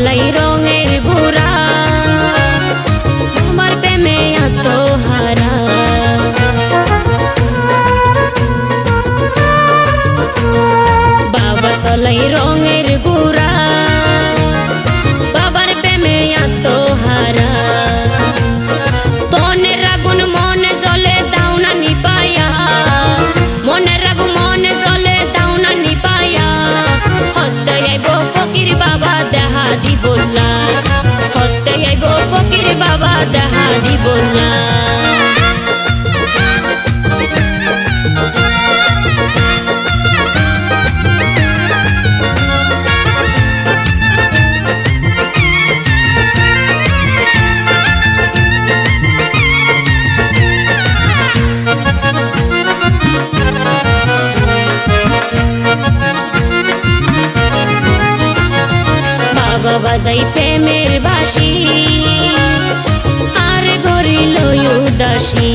সলাই রঙের ঘোরা আমার প্রেমে এত হারা। বাবা সলাই রঙের বাজাই প্রেমের বাসি আর গরিল উদাসী।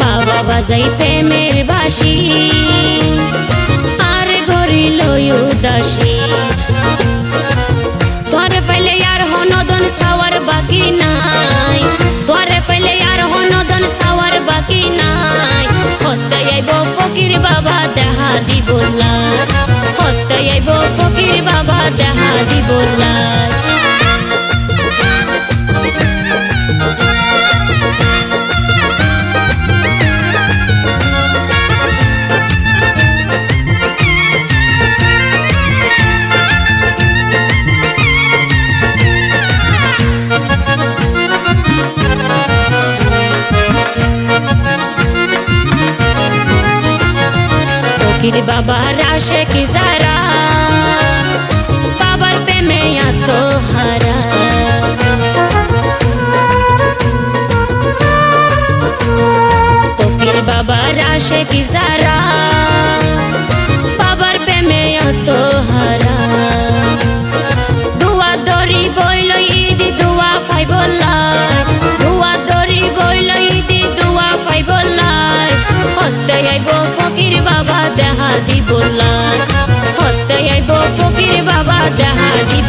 বাবা বাজাই প্রেমের বাসি আর গরিল উদাসী। ফকির বাবার আসে কি যারা বাবার প্রেমে এত হারা ফকির বাবার আসে কি যারা বাবার দেহা দি বললাই হত্যা আইব ফকির বাবা দেহা দি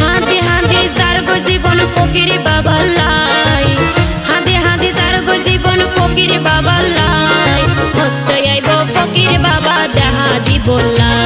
হাতে হাতে যার গো জীবন ফকির বাবা লাই। হাতে হাতে যার গো জীবন ফকির বাবা লাই। হত্যা আইব ফকির বাবা দেহা দি বললাই